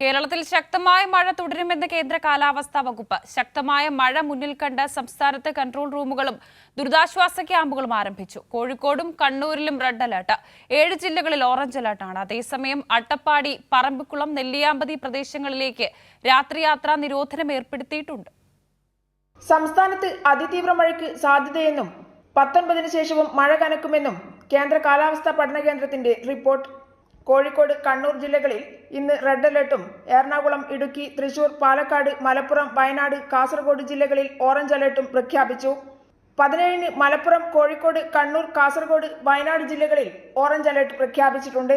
കേരളത്തിൽ ശക്തമായ മഴ തുടരുമെന്ന് കേന്ദ്ര കാലാവസ്ഥാ വകുപ്പ്. ശക്തമായ മഴ മുന്നിൽ കണ്ട് സംസ്ഥാനത്ത് കൺട്രോൾ റൂമുകളും ദുരിതാശ്വാസ ക്യാമ്പുകളും ആരംഭിച്ചു. കോഴിക്കോടും കണ്ണൂരിലും റെഡ് അലർട്ട്. ഏഴ് ജില്ലകളിൽ ഓറഞ്ച് അലർട്ടാണ്. അതേസമയം അട്ടപ്പാടി പറമ്പിക്കുളം നെല്ലിയാമ്പതി പ്രദേശങ്ങളിലേക്ക് രാത്രിയാത്രാ നിരോധനം ഏർപ്പെടുത്തിയിട്ടുണ്ട്. സംസ്ഥാനത്ത് അതിതീവ്ര മഴയ്ക്ക് സാധ്യതയെന്നും പത്തൊൻപതിന് ശേഷവും മഴ കനക്കുമെന്നും കേന്ദ്ര കാലാവസ്ഥാ പഠന കേന്ദ്രത്തിന്റെ റിപ്പോർട്ട്. കോഴിക്കോട് കണ്ണൂർ ജില്ലകളിൽ ഇന്ന് റെഡ് അലർട്ടും. എറണാകുളം ഇടുക്കി തൃശൂർ പാലക്കാട് മലപ്പുറം വയനാട് കാസർഗോഡ് ജില്ലകളിൽ ഓറഞ്ച് അലർട്ടും പ്രഖ്യാപിച്ചു. പതിനേഴിന് മലപ്പുറം കോഴിക്കോട് കണ്ണൂർ കാസർഗോഡ് വയനാട് ജില്ലകളിൽ ഓറഞ്ച് അലർട്ട് പ്രഖ്യാപിച്ചിട്ടുണ്ട്.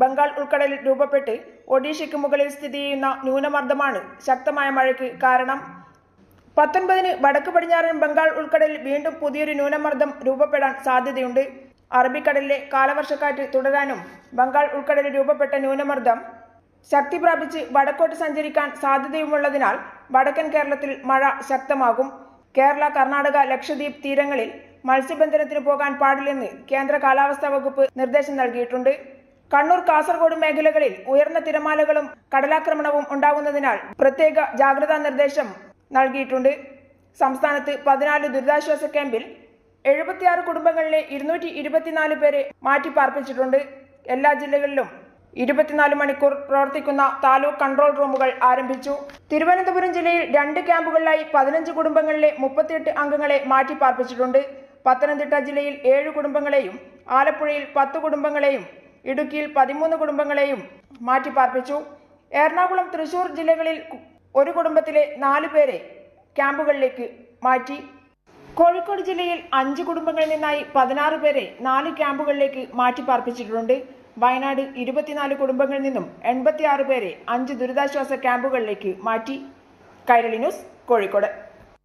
ബംഗാൾ ഉൾക്കടലിൽ രൂപപ്പെട്ട് ഒഡീഷയ്ക്ക് മുകളിൽ സ്ഥിതി ചെയ്യുന്ന ന്യൂനമർദ്ദമാണ് ശക്തമായ മഴയ്ക്ക് കാരണം. പത്തൊൻപതിന് വടക്ക് പടിഞ്ഞാറൻ ബംഗാൾ ഉൾക്കടലിൽ വീണ്ടും പുതിയൊരു ന്യൂനമർദ്ദം രൂപപ്പെടാൻ സാധ്യതയുണ്ട്. അറബിക്കടലിലെ കാലവർഷക്കാറ്റ് തുടരാനും ബംഗാൾ ഉൾക്കടലിൽ രൂപപ്പെട്ട ന്യൂനമർദ്ദം ശക്തി പ്രാപിച്ച് വടക്കോട്ട് സഞ്ചരിക്കാൻ സാധ്യതയുമുള്ളതിനാൽ വടക്കൻ കേരളത്തിൽ മഴ ശക്തമാകും. കേരള കർണാടക ലക്ഷദ്വീപ് തീരങ്ങളിൽ മത്സ്യബന്ധനത്തിന് പോകാൻ പാടില്ലെന്ന് കേന്ദ്ര കാലാവസ്ഥാ വകുപ്പ് നിർദ്ദേശം നൽകിയിട്ടുണ്ട്. കണ്ണൂർ കാസർഗോഡ് മേഖലകളിൽ ഉയർന്ന തിരമാലകളും കടലാക്രമണവും ഉണ്ടാകുന്നതിനാൽ പ്രത്യേക ജാഗ്രതാ നിർദ്ദേശം നൽകിയിട്ടുണ്ട്. സംസ്ഥാനത്ത് പതിനാല് ദുരിതാശ്വാസ ക്യാമ്പിൽ എഴുപത്തിയാറ് കുടുംബങ്ങളിലെ ഇരുന്നൂറ്റി ഇരുപത്തിനാല് പേരെ മാറ്റിപ്പാർപ്പിച്ചിട്ടുണ്ട്. എല്ലാ ജില്ലകളിലും ഇരുപത്തിനാല് മണിക്കൂർ പ്രവർത്തിക്കുന്ന താലൂക്ക് കൺട്രോൾ റൂമുകൾ ആരംഭിച്ചു. തിരുവനന്തപുരം ജില്ലയിൽ രണ്ട് ക്യാമ്പുകളിലായി പതിനഞ്ച് കുടുംബങ്ങളിലെ മുപ്പത്തിയെട്ട് അംഗങ്ങളെ മാറ്റിപ്പാർപ്പിച്ചിട്ടുണ്ട്. പത്തനംതിട്ട ജില്ലയിൽ ഏഴ് കുടുംബങ്ങളെയും ആലപ്പുഴയിൽ പത്ത് കുടുംബങ്ങളെയും ഇടുക്കിയിൽ പതിമൂന്ന് കുടുംബങ്ങളെയും മാറ്റിപ്പാർപ്പിച്ചു. എറണാകുളം തൃശൂർ ജില്ലകളിൽ ഒരു കുടുംബത്തിലെ നാല് പേരെ ക്യാമ്പുകളിലേക്ക് മാറ്റി. കോഴിക്കോട് ജില്ലയിൽ അഞ്ച് കുടുംബങ്ങളിൽ നിന്നായി പതിനാറ് പേരെ നാല് ക്യാമ്പുകളിലേക്ക് മാറ്റിപ്പാർപ്പിച്ചിട്ടുണ്ട്. വയനാട് ഇരുപത്തിനാല് കുടുംബങ്ങളിൽ നിന്നും എൺപത്തിയാറ് പേരെ അഞ്ച് ദുരിതാശ്വാസ ക്യാമ്പുകളിലേക്ക് മാറ്റി. കൈരളി ന്യൂസ് കോഴിക്കോട്.